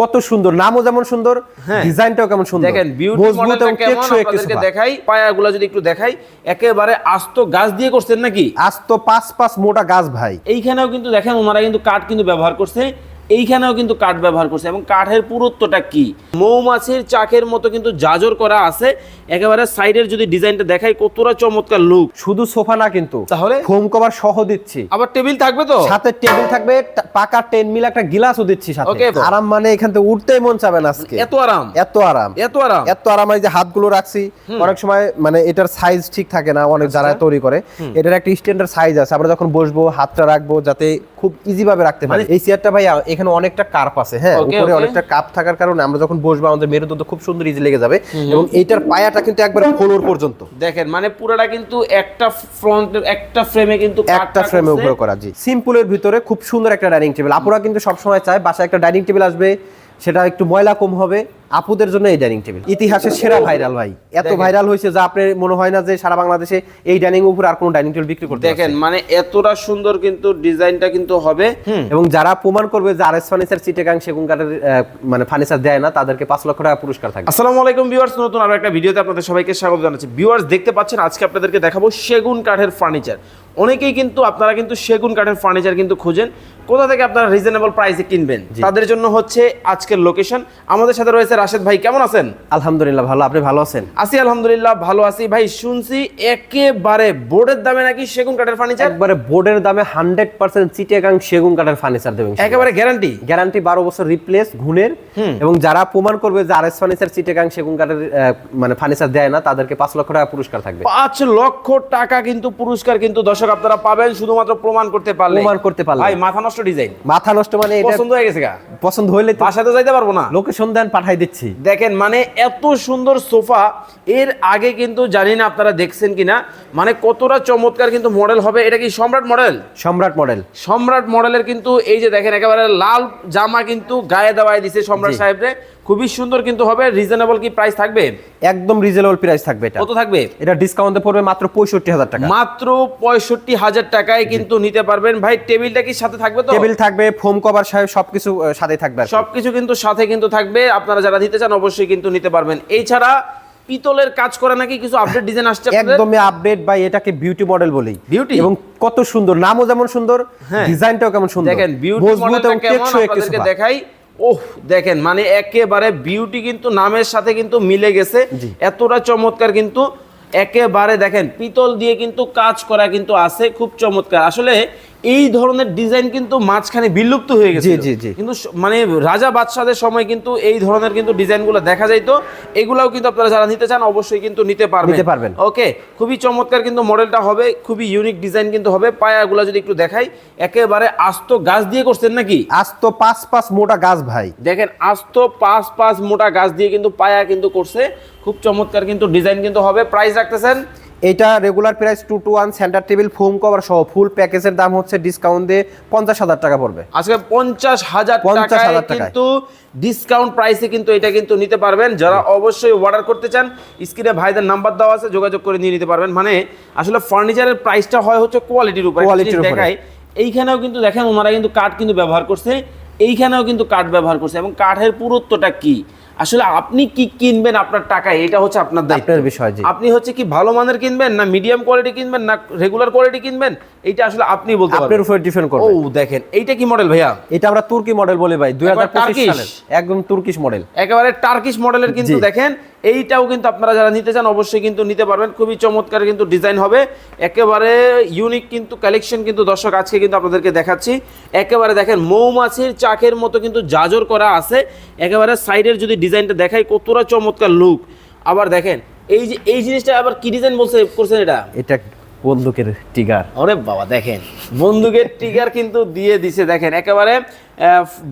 কত সুন্দর নামও যেমন সুন্দর হ্যাঁ। ডিজাইনটাও কেমন সুন্দর। দেখেন বিউটি মজবুত মডেলটা কেমন? আপনাদেরকে দেখাই পায়াগুলো যদি একটু দেখাই একেবারে আস্ত গাছ দিয়ে করছেন নাকি? আস্ত পাঁচ পাঁচ মোটা গাছ ভাই। এইখানেও কিন্তু দেখেন ওনারা কিন্তু কাঠ কিন্তু ব্যবহার করছে। এইখানেও কিন্তু কাঠ ব্যবহার করছে এবং কাঠের পুরুত্বটা কি? মৌমাছির চাকের মতো কিন্তু জাজর করা আছে। একেবারে সাইডের যদি ডিজাইনটা দেখাই কতটা চমৎকার লুক শুধু সোফা না কিন্তু তাহলে? ফোম কভার সহ দিচ্ছি। আবার টেবিল থাকবে তো? সাথে টেবিল থাকবে পাকা টেন মিল একটা গিলাসও দিচ্ছি সাথে। আরাম মানে এখান থেকে উঠতেই মন চাবে না আজকে। এত আরাম? এত আরাম। এত আরাম? এত আরাম এই যে হাতগুলো রাখছি। অনেক সময় মানে এটার সাইজ ঠিক থাকে না অনেক যারা আচ্ছা। তৈরি করে। এটার একটা স্ট্যান্ডার্ড সাইজ আছে। আমরা যখন বসবো হাতটা রাখব যাতে খুব ইজি ভাবে রাখতে পারি। এই চেয়ারটা ভাই এখানে অনেকটা কার্প আছে হ্যাঁ? উপরে অনেকটা কাপ থাকার কারণে আমরা যখন বসবো আমাদের মেরুদণ্ড খুব সুন্দর ইজি লেগে যাবে এবং এইটার পায়াটা কিন্তু একবার ফ্লোর পর্যন্ত। দেখেন মানে পুরোটা কিন্তু একটা ফ্রন্ট একটা ফ্রেমে কিন্তু একটা ফ্রেমে। উপরে করা জি। সিম্পলের ভিতরে খুব সুন্দর একটা ডাইনিং টেবিল আপুরা কিন্তু সবসময় চায় বাসায় একটা ডাইনিং টেবিল আসবে সেটা একটু ময়লা কম হবে আপুদের জন্য এই ডাইনিং টেবিল। ইতিহাসের সেরা ভাইরাল ভাই। এত ভাইরাল হয়েছে যে আপনার মনে হয় না যে সারা বাংলাদেশে এই ডাইনিং উপর আর কোনো ডাইনিং টেবিল বিক্রি করতে দেখেন মানে এতটা সুন্দর কিন্তু ডিজাইনটা কিন্তু হবে। এবং যারা প্রমাণ করবে যে আরএস ফার্নিচার চিটেগাং সেগুন কাঠের মানে ফার্নিচার দেয় না তাদেরকে পাঁচ লক্ষ টাকা পুরস্কার থাকবে। আসসালামু আলাইকুম ভিউয়ার্স নতুন আরও একটা ভিডিওতে আপনাদের সবাইকে স্বাগত জানাচ্ছি। ভিউয়ার্স দেখতে পাচ্ছেন আজকে আপনাদেরকে দেখাবো সেগুন কাঠের ফার্নিচার। অনেকেই কিন্তু আপনারা কিন্তু সেগুন কাঠের ফার্নিচার কিন্তু খোঁজেন। কোথা থেকে আপনারা রিজনেবল প্রাইসে কিনবেন? তাদের জন্য হচ্ছে আজকের লোকেশন আমাদের সাথে রয়েছে রাশেদ ভাই কেমন আছেন? আলহামদুলিল্লাহ ভালো। আপনি ভালো আছেন? আছি আলহামদুলিল্লাহ ভালো আছি। ভাই শুনছি একেবারে বোর্ডের দামে নাকি সেগুন কাঠের ফার্নিচার একবারে বোর্ডের দামে হান্ড্রেড পার্সেন্ট চিটেগাং সেগুন কাঠের ফার্নিচার দেবেন একেবারে গ্যারান্টি গ্যারান্টি বারো বছর রিপ্লেস ঘুণের। এবং যারা প্রমাণ করবে যে আরএস ফার্নিচার চিটেগাং সেগুন কাঠের মানে ফার্নিচার দেয় না তাদেরকে পাঁচ লক্ষ টাকা পুরস্কার থাকবে। পাঁচ লক্ষ টাকা কিন্তু পুরস্কার কিন্তু দর্শক আপনারা পাবেন শুধুমাত্র প্রমাণ করতে পারলে। প্রমাণ করতে পারলে। ভাই মাথা নষ্ট ডিজাইন মাথা নষ্ট মানে এটা পছন্দ হয়ে গেছে পছন্দ হইলে তো বাসাতে যাইতে পারব না। লোকেশন দেন পাঠাই দিচ্ছি। দেখেন মানে এত সুন্দর সোফা এর আগে কিন্তু জানি না আপনারা দেখছেন কিনা মানে কতটা চমৎকার কিন্তু মডেল হবে। এটা কি সম্রাট মডেল? সম্রাট মডেল। সম্রাট মডেলের কিন্তু এই যে দেখেন একেবারে লাল জামা কিন্তু গায়ে দেওয়ায় দিছে সম্রাট। সাহেবরে। খুবই সুন্দর কিন্তু হবে রিজনেবল কি প্রাইস থাকবে? একদম রিজনেবল প্রাইস থাকবে এটা। কত থাকবে? এটা ডিসকাউন্টে পড়বে মাত্র পঁয়ষট্টি হাজার টাকা। মাত্র পঁয়ষট্টি হাজার টাকায় কিন্তু নিতে পারবেন। ভাই টেবিলটা কি সাথে থাকবে তো? টেবিল থাকবে ফোম কভার সাহেব সবকিছু সাথে থাকবে সবকিছু কিন্তু সাথে কিন্তু থাকবে। আপনারা যারা নিতে চান অবশ্যই কিন্তু নিতে পারবেন। এছাড়া পিতলের কাজ করা নাকি কিছু আপডেট ডিজাইন আসছে? একদমই আপডেট বাই এটাকে বিউটি মডেল বলি। বিউটি এবং কত সুন্দর নামও যেমন সুন্দর হ্যাঁ। ডিজাইনটাও কেমন সুন্দর। দেখেন বিউটি মডেলটা কেমন? আপনাদেরকে দেখাই। ওহ দেখেন মানে একেবারে বিউটি কিন্তু নামের সাথে কিন্তু মিলে গেছে। এতটা চমৎকার কিন্তু একেবারে দেখেন পিতল দিয়ে কিন্তু কাজ করা কিন্তু আছে খুব চমৎকার। আসলে এই ধরনের ডিজাইন কিন্তু মাঝখানে বিলুপ্ত হয়ে গেছে জি, জি। কিন্তু মানে রাজা বাদশাদের সময় কিন্তু এই ধরনের কিন্তু ডিজাইনগুলো দেখা যাইতো। এগুলাও কিন্তু আপনারা যারা নিতে চান অবশ্যই কিন্তু নিতে পারবেন। নিতে পারবেন। ওকে খুবই চমৎকার কিন্তু মডেলটা হবে খুবই ইউনিক ডিজাইন কিন্তু হবে। পায়াগুলো যদি একটু দেখাই একেবারে আস্ত গাছ দিয়ে করছেন নাকি? আজ তো পাঁচ পাঁচ মোটা গাছ ভাই। দেখেন আস্ত পাঁচ পাঁচ মোটা গাছ দিয়ে কিন্তু পায়া কিন্তু করছে। খুব চমৎকার কিন্তু ডিজাইন কিন্তু হবে। প্রাইস রাখতেছেন এটা regular price two two one centre table foam cover সহ ফুল প্যাকেজের দাম হচ্ছে ডিসকাউন্ট দিয়ে পঞ্চাশ হাজার টাকা পড়বে। আজকে পঞ্চাশ হাজার পঞ্চাশ হাজার টাকা কিন্তু ডিসকাউন্ট প্রাইসে কিন্তু এটা কিন্তু নিতে পারবেন। যারা অবশ্যই অর্ডার করতে চান স্ক্রিনে ভাইদের নাম্বার দেওয়া আছে যোগাযোগ করে নিয়ে নিতে পারবেন। মানে আসলে ফার্নিচারের প্রাইসটা হয় হচ্ছে কোয়ালিটির উপর। কোয়ালিটির। দেখাই এইখানেও কিন্তু দেখেন ওনারা কিন্তু কাঠ কিন্তু ব্যবহার করছে এইখানেও কিন্তু কাঠ ব্যবহার করছে এবং কাঠের পুরুত্বটা কি? আসলে আপনি কি কিনবেন আপনার টাকা এটা হচ্ছে আপনার দায়িত্বের বিষয় আপনি হচ্ছে কি ভালো মানের কিনবেন না মিডিয়াম কোয়ালিটি কিনবেন না রেগুলার কোয়ালিটি কিনবেন? এটা আসলে আপনি বলতে আপনার উপর ডিপেন্ড করবে। ও দেখেন এইটা কি মডেল ভাইয়া? এটা আমরা তুর্কি মডেল বলে ভাই দুই হাজার পঁচিশ Turkish? সালের একদম তুর্কিশ মডেল একেবারে টার্কিশ মডেলের কিন্তু দেখেন এইটাও কিন্তু আপনারা যারা নিতে চান অবশ্যই কিন্তু নিতে পারবেন। খুবই চমৎকার কিন্তু ডিজাইন হবে। একেবারে ইউনিক কিন্তু কালেকশন কিন্তু দর্শক আজকে কিন্তু আপনাদেরকে দেখাচ্ছি। একেবারে দেখেন মৌমাছির চাকের মতো কিন্তু জাজর করা আছে। একেবারে সাইডের যদি ডিজাইনটা দেখাই, কতটা চমৎকার লুক আবার দেখেন, এই যে, এই জিনিসটা আবার কি ডিজাইন বলছে করছেন এটা? এটা বন্দুকের টিগার। ওরে বাবা দেখেন বন্দুকের ট্রিগার কিন্তু দিয়ে দিছে দেখেন একেবারে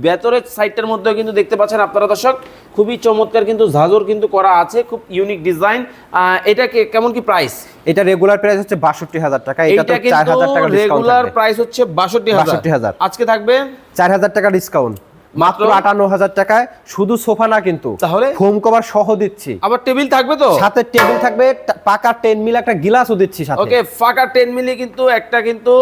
ভেতরের সাইডটার মধ্যেও কিন্তু দেখতে পাচ্ছেন আপনারা দর্শক খুবই চমৎকার কিন্তু ঝাঁঝর কিন্তু করা আছে খুব ইউনিক ডিজাইন এটা কেমন কি প্রাইস এটা রেগুলার প্রাইস হচ্ছে বাষট্টি হাজার টাকা এটা তো চার হাজার টাকা ডিসকাউন্ট রেগুলার প্রাইস হচ্ছে বাষট্টি হাজার। 62,000 আজকে থাকবে? চার হাজার টাকা ডিসকাউন্ট মাত্র? আটান্ন হাজার টাকায় শুধু সোফা না কিন্তু তাহলে? ফোম কভার সহ দিচ্ছি আবার টেবিল থাকবে তো সাথে টেবিল থাকবে পাকা টেন মিল একটা গ্লাসও দিচ্ছি সাথে ওকে ফাঁকা টেন মিলে কিন্তু একটা কিন্তু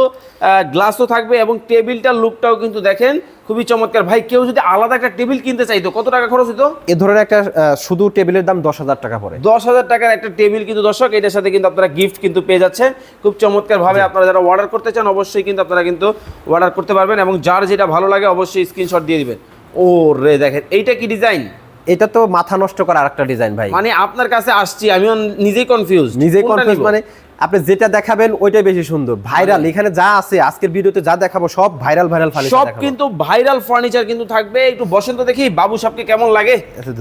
গ্লাসও থাকবে এবং টেবিলটার লুকটাও কিন্তু দেখেন খুবই চমৎকার। ভাই কেউ যদি আলাদা একটা টেবিল কিনতে চাইতো কত টাকা খরচ হতো এ ধরনের একটা শুধু টেবিলের দাম দশ হাজার টাকা পড়ে। দশ হাজার টাকার একটা টেবিল কিন্তু দর্শক এটার সাথে কিন্তু আপনারা গিফট কিন্তু পেয়ে যাচ্ছেন। খুব চমৎকার ভাবে আপনারা যারা অর্ডার করতে চান অবশ্যই কিন্তু আপনারা কিন্তু অর্ডার করতে পারবেন এবং যার যেটা ভালো লাগে অবশ্যই স্ক্রিনশট দিয়ে দিবেন। ও রে দেখেন এইটা কি ডিজাইন এটা তো মাথা নষ্ট করা আরেকটা ডিজাইন ভাই। মানে আপনার কাছে আসছি আমি নিজেই কনফিউজ নিজেই কনফিউজ মানে আপনি যেটা দেখাবেন ওইটাই বেশি সুন্দর। ভাইরাল এখানে যা আছে আজকের ভিডিওতে যা দেখাবো সব ভাইরাল ভাইরাল ফার্নিচার সব কিন্তু ভাইরাল ফার্নিচার কিন্তু থাকবে। একটু বসেন তো দেখি বাবু সাহেবকে কেমন লাগে?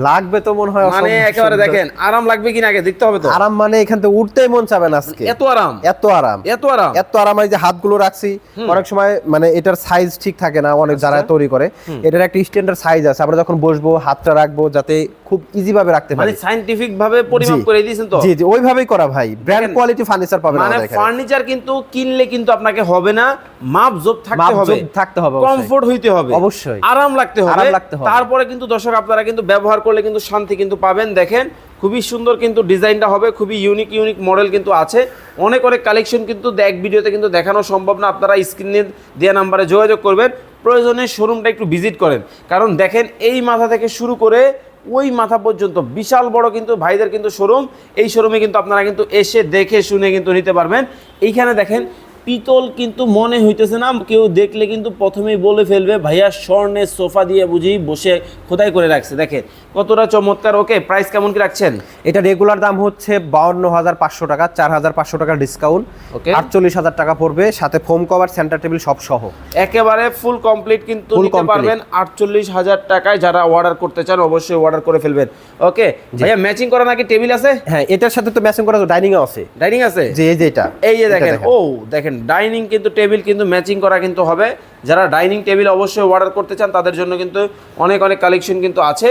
লাগবে তো মনে হয় মানে একেবারে দেখেন আরাম লাগবে কিনা আগে দেখতে হবে তো। আরাম মানে এখান থেকে উঠতেই মন চাবে না আজকে। এত আরাম। এত আরাম। এত আরাম। এত আরাম এই যে হাতগুলো রাখছি অনেক সময় মানে এটার সাইজ ঠিক থাকে না অনেক যারা আচ্ছা। তৈরি করে। এটার একটা স্ট্যান্ডার্ড সাইজ আছে। আমরা যখন বসবো হাতটা রাখব যাতে খুব ইজি ভাবে রাখতে পারি মানে পারি। সাইন্টিফিক ভাবে পরিমাপ করে দিয়েছেন তো? জি জি ওইভাবেই করা ভাই। ব্র্যান্ড কোয়ালিটি ফার্নিচার পাবেন মানে ফার্নিচার কিন্তু কিনলে কিন্তু আপনাকে হবে না মাপজোপ থাকতে হবে। থাকতে হবে কমফোর্ট হইতে হবে। অবশ্যই। আরাম লাগতে হবে। আরাম লাগতে হবে। তারপরে কিন্তু দর্শক আপনারা কিন্তু ব্যবহার করলে কিন্তু শান্তি কিন্তু পাবেন। দেখেন খুবই সুন্দর কিন্তু ডিজাইনটা হবে খুবই ইউনিক ইউনিক মডেল কিন্তু আছে। অনেক অনেক কালেকশন কিন্তু এক ভিডিওতে কিন্তু দেখানো সম্ভব না। আপনারা স্ক্রিনে দেওয়া নাম্বারে যোগাযোগ করবেন। প্রয়োজনে শোরুমটা একটু ভিজিট করেন। কারণ দেখেন এই মাথা থেকে শুরু করে ওই মাথা পর্যন্ত। বিশাল বড় কিন্তু ভাইদের কিন্তু শোরুম এই শোরুমে কিন্তু আপনারা কিন্তু এসে দেখে শুনে কিন্তু নিতে পারবেন। এইখানে দেখেন পিতল কিন্তু মনে হইতেছে না কেউ দেখলে কিন্তু প্রথমেই বলে ফেলবে ভাইয়া স্বর্ণের সোফা দিয়ে বুঝি বসে খোদাই করে রাখছে। দেখেন কতটা চমৎকার। ওকে প্রাইস কেমন কি রাখছেন? এটা রেগুলার দাম হচ্ছে বাউন্ন হাজার পাঁচশো টাকা চার হাজার পাঁচশো টাকা ডিসকাউন্ট Okay. আটচল্লিশ হাজার টাকা পড়বে সাথে ফোম কভার সেন্টার টেবিল সব সহ একেবারে ফুল কমপ্লিট কিন্তু নিতে পারবেন আটচল্লিশ হাজার টাকায় যারা অর্ডার করতে চান অবশ্যই অর্ডার করে ফেলবেন। ওকে ভাইয়া ম্যাচিং করা নাকি টেবিল আছে? হ্যাঁ এটার সাথে তো ম্যাচিং করা ডাইনিং আছে। ডাইনিং আছে? যে এই যে এটা। এই যে দেখেন ও দেখেন ডাইনিং কিন্তু টেবিল কিন্তু ম্যাচিং করা কিন্তু হবে। যারা ডাইনিং টেবিল অবশ্যই অর্ডার করতে চান তাদের জন্য কিন্তু অনেক অনেক কালেকশন কিন্তু আছে।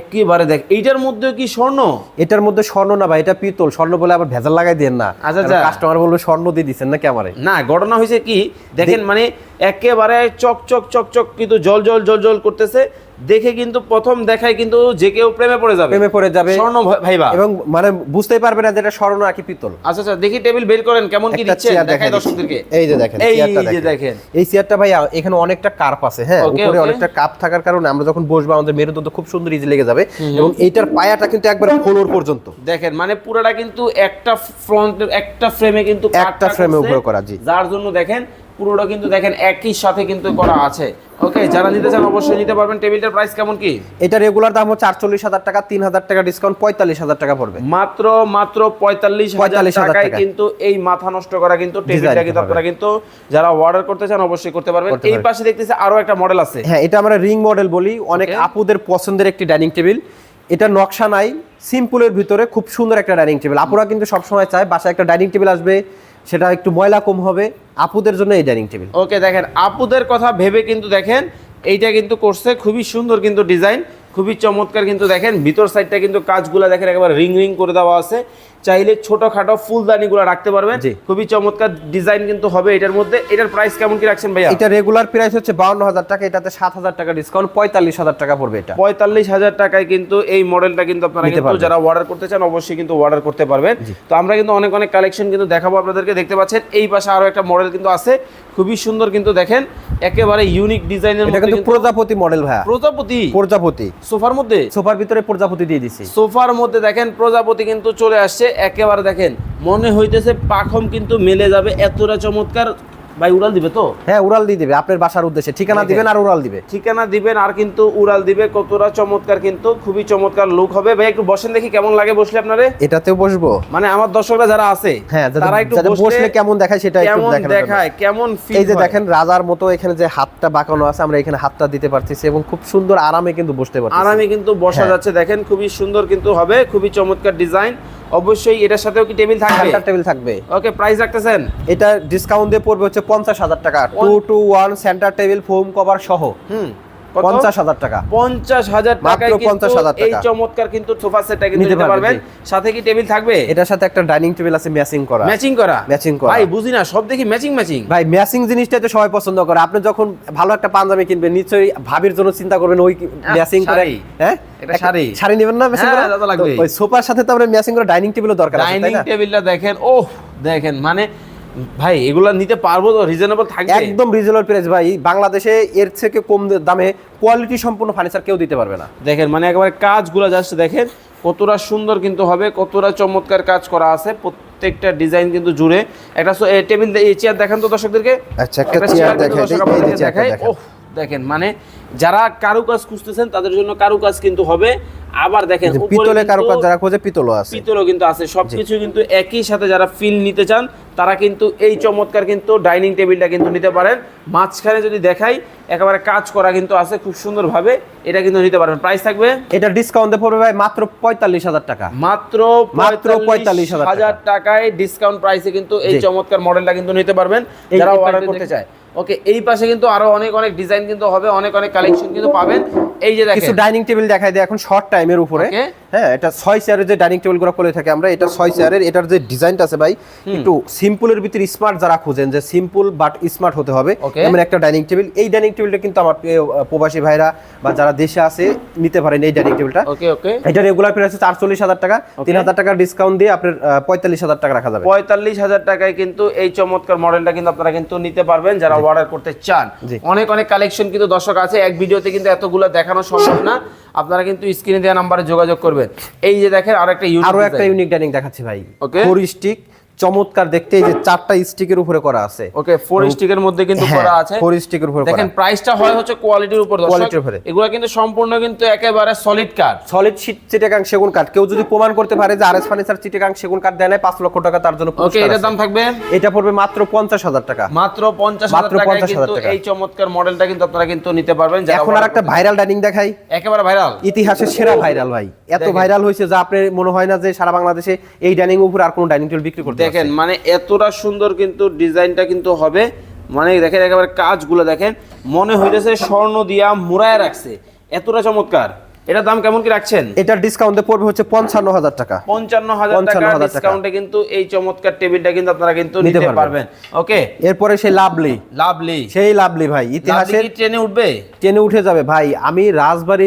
একেবারে দেখ এইটার মধ্যে কি স্বর্ণ? এটার মধ্যে স্বর্ণ না ভাই এটা পিতল। স্বর্ণ বলে আবার ভেজাল লাগাই দেন না। আচ্ছা, আচ্ছা। কাস্টমার বলবে স্বর্ণ দিয়ে দিচ্ছেন না ক্যামেরায় না ঘটনা হয়েছে কি দেখেন মানে একেবারে চক চক চক চক কিন্তু জল জল জল জল করতেছে। দেখে কিন্তু প্রথম দেখায় কিন্তু যে কেউ প্রেমে পড়ে যাবে। প্রেমে পড়ে যাবে। স্বর্ণ ভাইবা। এবং মানে বুঝতেই পারবে না যে এটা স্বর্ণ নাকি পিতল। আচ্ছা আচ্ছা দেখি টেবিল বের করেন কেমন কি চেয়ার দেখাই দেখা দর্শকদেরকে। এই যে দেখেন এই যে দেখেন। এই চেয়ারটা ভাই এখানে অনেকটা কার্প আছে হ্যাঁ? উপরে অনেকটা কাপ থাকার কারণে আমরা যখন বসবো আমাদের মেরুদণ্ড খুব সুন্দর ইজি লেগে যাবে। এবং এইটার পায়াটা কিন্তু একবার ফ্লোর পর্যন্ত। দেখেন মানে পুরোটা কিন্তু একটা ফ্রন্ট একটা ফ্রেমে কিন্তু একটা করছে, উপরে করা, জি। যার জন্য দেখেন পুরোটা কিন্তু দেখেন একই সাথে কিন্তু করা আছে। ওকে যারা নিতে চান অবশ্যই নিতে পারবেন। টেবিলটার প্রাইস কেমন কি? এটা রেগুলার দাম হচ্ছে আটচল্লিশ হাজার টাকা তিন হাজার টাকা ডিসকাউন্ট পঁয়তাল্লিশ হাজার টাকা পড়বে। মাত্র মাত্র পঁয়তাল্লিশ হাজার 45,000 টাকায় কিন্তু এই মাথা নষ্ট করা কিন্তু টেবিলটা কিন্তু আপনারা কিন্তু যারা অর্ডার করতে চান অবশ্যই করতে পারবেন। এই পাশে দেখতেছি আরও একটা মডেল আছে। হ্যাঁ এটা আমরা রিং মডেল বলি। অনেক আপুদের পছন্দের একটি ডাইনিং টেবিল এটা নকশা নাই সিম্পলের ভিতরে খুব সুন্দর একটা ডাইনিং টেবিল আপুরা কিন্তু সবসময় চায় বাসায় একটা ডাইনিং টেবিল আসবে সেটা একটু ময়লা কম হবে। আপুদের জন্য এই ডাইনিং টেবিল। ওকে, দেখেন, আপুদের কথা ভেবে কিন্তু দেখেন, এইটা কিন্তু করছে খুবই সুন্দর কিন্তু ডিজাইন, খুবই চমৎকার কিন্তু দেখেন, ভিতর সাইডটা কিন্তু কাজগুলো দেখেন একবার রিং রিং করে দেওয়া আছে। চাইলে ছোটখাটো ফুলদানিগুলো রাখতে পারবেন। খুবই চমৎকার ডিজাইন কিন্তু হবে এটার মধ্যে। এটার প্রাইস কেমন কি রাখছেন ভাইয়া? এটা রেগুলার প্রাইস হচ্ছে বাউন্ন হাজার টাকা এটাতে সাত হাজার টাকা ডিসকাউন্ট পঁয়তাল্লিশ হাজার টাকা পড়বে এটা। পঁয়তাল্লিশ হাজার টাকায় কিন্তু এই মডেলটা কিন্তু আপনারা কিন্তু। যারা অর্ডার করতে চান অবশ্যই কিন্তু অর্ডার করতে পারবেন। তো আমরা কিন্তু অনেক অনেক কালেকশন কিন্তু দেখাবো আপনাদেরকে। দেখতে পাচ্ছেন এই পাশে আরও একটা মডেল কিন্তু আছে। খুবই সুন্দর কিন্তু দেখেন একেবারে ইউনিক ডিজাইনের এটা মধ্যে কিন্তু কিন্তু প্রজাপতি মডেল ভাইয়া। প্রজাপতি? প্রজাপতি। সোফার মধ্যে? সোফার ভিতরে প্রজাপতি দিয়ে দিছি। সোফার মধ্যে দেখেন প্রজাপতি কিন্তু চলে আসছে। একেবারে দেখেন মনে হইতেছে পাখম কিন্তু মেলে যাবে এতটা চমৎকার। ভাই উড়াল দিবে তো? হ্যাঁ উড়াল দিয়ে দিবে আপনার বাসার উদ্দেশ্যে। ঠিকানা দিবেন আর উড়াল দিবে। ঠিকানা দিবেন আর কিন্তু উড়াল দিবে কতটা চমৎকার কিন্তু খুবই চমৎকার লুক হবে। ভাই একটু বসেন দেখি কেমন লাগে বসলে আপনারে। এটাতেও বসবো। মানে আমার দর্শকরা যারা আছে হ্যাঁ তারা একটু বসলে কেমন দেখায় সেটা একটু কেমন দেখায় কেমন ফিল এই যে দেখেন রাজার মতো এখানে যে হাতটা বাঁকানো আছে আমরা এখানে হাতটা দিতে পারতেছি এবং খুব সুন্দর আরামে কিন্তু বসতে পারতেছি। আরামে কিন্তু বসা হ্যাঁ। যাচ্ছে দেখেন খুবই সুন্দর কিন্তু হবে খুবই চমৎকার ডিজাইন অবশ্যই এটার সাথেও কি টেবিল থাকবে? সেন্টার টেবিল থাকবে। ওকে প্রাইস রাখতেছেন? এটা ডিসকাউন্ট দিয়ে পড়বে হচ্ছে পঞ্চাশ হাজার টাকা। Two two one centre table foam cover সহ। হুম? পঞ্চাশ হাজার টাকা। পঞ্চাশ হাজার টাকায় কিন্তু 50,000 এই চমৎকার কিন্তু সোফা সেটটা কিন্তু নিতে পারবেন, সাথে কি টেবিল থাকবে? এটার সাথে একটা ডাইনিং টেবিল আছে ম্যাচিং করা। ম্যাচিং করা? Matching করা। ভাই বুঝি না সব দেখি ম্যাচিং ম্যাচিং। ভাই ম্যাচিং জিনিসটাই তো সবাই পছন্দ করে। আপনি যখন ভালো একটা পাঞ্জাবি কিনবেন নিশ্চয়ই ভাবির জন্য চিন্তা করবেন ওই ম্যাচিং করে হ্যাঁ? এটা একটা শাড়ি। শাড়ি নেবেন না ম্যাচিং হ্যাঁ, করা? ওই সোফার সাথে তো আমরা ম্যাচিং করে ডাইনিং টেবিলও দরকার আছে ডাইনিং টেবিলটা দেখেন ওহ দেখেন মানে ভাই এগুলা নিতে পারব তো রিজনেবল থাকবে? একদম রিজনেবল প্রাইস ভাই। বাংলাদেশে এর থেকে কম দামে কোয়ালিটি সম্পূর্ণ ফার্নিচার কেউ দিতে পারবে না। দেখেন মানে একেবারে কাজগুলো জাস্ট দেখেন কতটা সুন্দর কিন্তু হবে কতটা চমৎকার কাজ করা আছে প্রত্যেকটা ডিজাইন কিন্তু জুড়ে। একটা টেবিল এই চেয়ার দেখেন তো দর্শকদেরকে। আচ্ছা, একটা দেখাই। দেখেন। দেখেন মানে যারা কারুকাজ খুঁজতেছেন তাদের জন্য কারুকাজ কিন্তু হবে। আবার দেখেন পিতলে কারুকাজ যারা খোঁজে পিতলও আছে। পিতলও কিন্তু আছে। সবকিছু কিন্তু একই সাথে যারা ফিল নিতে চান তারা কিন্তু এই চমৎকার কিন্তু ডাইনিং টেবিলটা কিন্তু নিতে পারেন। মাঝখানে যদি দেখাই একেবারে কাজ করা কিন্তু আছে খুব সুন্দরভাবে। এটা কিন্তু নিতে পারবেন। প্রাইস থাকবে? এটা ডিসকাউন্টে পড়বে ভাই মাত্র পঁয়তাল্লিশ হাজার টাকা। মাত্র মাত্র পঁয়তাল্লিশ হাজার টাকায় ডিসকাউন্ট প্রাইসে কিন্তু এই। চমৎকার মডেলটা কিন্তু নিতে পারবেন। যারা অর্ডার করতে চায়। ওকে এই পাশে কিন্তু আরও অনেক অনেক ডিজাইন কিন্তু হবে অনেক অনেক কালেকশন কিন্তু পাবেন। এই যে দেখেন। কিছু ডাইনিং টেবিল দেখাই দেয় এখন শর্ট টাইমের উপরে। হ্যাঁ এটা ছয় চেয়ারের যে ডাইনিং টেবিলগুলো করে থাকে আমরা এটা ছয় চেয়ারের এটার যে ডিজাইনটা আছে ভাই একটু সিম্পলের ভিতরে স্মার্ট যারা খুঁজেন যে সিম্পল বাট স্মার্ট হতে হবে এমন একটা ডাইনিং টেবিল এই ডাইনিং টেবিলটা কিন্তু আমার প্রবাসী ভাইরা বা যারা দেশে আছে নিতে পারেন এই ডাইনিং টেবিলটা ওকে ওকে এটা রেগুলার প্রাইস আছে চারচল্লিশ হাজার টাকা। তিন হাজার টাকা ডিসকাউন্ট দিয়ে আপনার পঁয়তাল্লিশ হাজার টাকা রাখা যাবে। পঁয়তাল্লিশ হাজার টাকায় কিন্তু এই চমৎকার মডেলটা কিন্তু আপনারা কিন্তু নিতে পারবেন যারা অর্ডার করতে চান। অনেক অনেক কালেকশন কিন্তু দর্শক আছে। এক ভিডিওতে কিন্তু এতগুলো দেখানো সম্ভব না। আপনারা কিন্তু স্ক্রিনে দেওয়া নাম্বারে যোগাযোগ করবেন। এই যে দেখেন আরেকটা আরও একটা ইউনিক ডাইনিং দেখাচ্ছি ভাই। ওকে ফোর স্টিক চমৎকার দেখতে এই যে চারটা স্টিকের উপরে করা আছে। ওকে ফোর স্টিকের মধ্যে কিন্তু হ্যাঁ, করা আছে। stick এর উপরে দেখেন প্রাইসটা হয় হচ্ছে কোয়ালিটির উপর দর্শক। Quality-র উপরে। এগুলো কিন্তু সম্পূর্ণ কিন্তু একেবারে সলিড কাঠ সলিড শীট চিটাগাং সেগুন কাঠ কেউ যদি প্রমাণ করতে পারে যে আরএস ফার্নিচার চিটাগাং সেগুন কাঠ দেয় নাই পাঁচ লক্ষ টাকা তার জন্য ওকে এটার দাম থাকবে? এটা পড়বে মাত্র পঞ্চাশ হাজার টাকা। মাত্র পঞ্চাশ হাজার মাত্র টাকায় 50,000 কিন্তু টাকা। এই চমৎকার মডেলটা কিন্তু আপনারা কিন্তু নিতে পারবেন এখন আর একটা ভাইরাল ডাইনিং দেখাই। একেবারে ভাইরাল ইতিহাসের সেরা ভাইরাল ভাই। এত ভাইরাল হয়েছে যা আপনার মনে হয় না যে সারা বাংলাদেশে এই ডাইনিং উপর আর কোনো ডাইনিং টেবিল বিক্রি করতে দেখেন মানে এতটা সুন্দর কিন্তু ডিজাইনটা কিন্তু হবে। মানে দেখেন একেবারে কাজগুলো দেখেন। মনে হইতেছে স্বর্ণ দিয়া মুড়ায় রাখছে। এতটা চমৎকার। এটার দাম কেমন কি রাখছেন? এটার ডিসকাউন্টে পড়বে হচ্ছে পঞ্চান্ন হাজার টাকা পঞ্চান্ন হাজার টাকা। 55,000 টাকা। ডিসকাউন্টে কিন্তু এই চমৎকার টেবিলটা কিন্তু আপনারা কিন্তু নিতে পারবেন। ওকে এরপরে সেই লাভলি। লাভলি। সেই লাভলি ভাই ইতিহাসের কি ট্রেনে উঠবে? টেনে উঠে যাবে। ভাই আমি রাজবাড়ি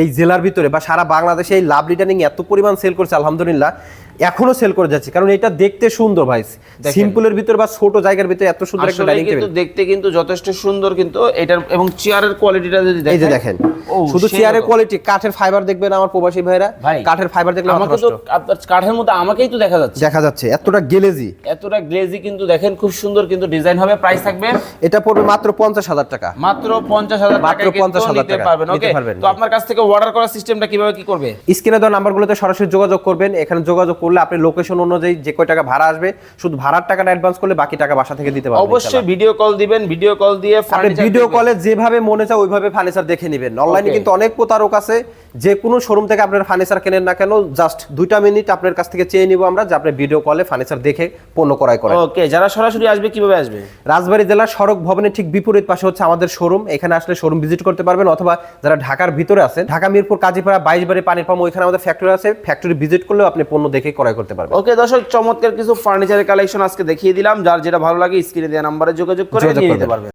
এই জেলার ভিতরে বা সারা বাংলাদেশে এই লাভ রিটার্নিং এত পরিমাণ সেল করছে আলহামদুলিল্লাহ। এখনও সেল করে যাচ্ছে। কারণ এটা দেখতে সুন্দর ভাই। সিম্পলের ভিতরে বা ছোট জায়গার ভিতরে এত সুন্দর একটা ডাইনিং কিন্তু টেবিল দেখতে কিন্তু যথেষ্ট সুন্দর কিন্তু এটার এবং চেয়ারের কোয়ালিটিটা যদি এই যে দেখেন দেখেন শুধু চেয়ারের কোয়ালিটি কাঠের ফাইবার দেখবেন আমার প্রবাসী ভাইরা কাঠের ফাইবার দেখলে আমাকে তো আপনার কাঠের মধ্যে আমাকেই তো দেখা যাচ্ছে। দেখা যাচ্ছে এতটা গেলেজি এতটা গ্লেজি কিন্তু দেখেন খুব সুন্দর কিন্তু ডিজাইন হবে প্রাইস থাকবে এটা পড়বে মাত্র পঞ্চাশ হাজার টাকা। মাত্র পঞ্চাশ হাজার মাত্র টাকা 50,000 নিতে টাকা পারবেন নিতে ওকে তো আপনার কাছ থেকে অর্ডার করার সিস্টেমটা কীভাবে কি করবে? স্ক্রিনে দেওয়া নাম্বারগুলোতে সরাসরি যোগাযোগ করবেন এখানে যোগাযোগ করলে আপনি লোকেশন অনুযায়ী যে কয় টাকা ভাড়া আসবে শুধু ভাড়ার টাকাটা অ্যাডভান্স করলে বাকি টাকা বাসা থেকে দিতে পারবেন অবশ্যই ভিডিও কল দিবেন ভিডিও কল দিয়ে আপনি ভিডিও কলে যেভাবে মনে চায় ওইভাবে ফার্নিচার দেখে নেবেন। অনলাইনে কিন্তু অনেক প্রতারক আছে যে কোনো শোরুম থেকে আপনার ফার্নিচার কেনেন না কেন জাস্ট দুইটা মিনিট আপনার কাছ থেকে চেয়ে নিব আমরা যে আপনি ভিডিও কলে ফার্নিচার দেখে পণ্য ক্রয় করেন। ওকে যারা সরাসরি আসবে কীভাবে আসবে? রাজবাড়ী জেলার সড়ক ভবনের ঠিক বিপরীত পাশে হচ্ছে আমাদের শোরুম এখানে আসলে শোরুম ভিজিট করতে পারবেন অথবা যারা ঢাকার ভিতরে আছেন ঢাকা মিরপুর কাজীপাড়া বাইশ বাড়ি পানির পাম্প ওইখানে আমাদের ফ্যাক্টরি আছে। ফ্যাক্টরি ভিজিট করলেও আপনি পণ্য দেখে ক্রয় করতে পারবে। ওকে দর্শক চমৎকার কিছু ফার্নিচারের কালেকশন আজকে দেখিয়ে দিলাম। যার যেটা ভালো লাগে স্ক্রিনে দেওয়া নাম্বারে যোগাযোগ করে নিতে পারবে। পারবেন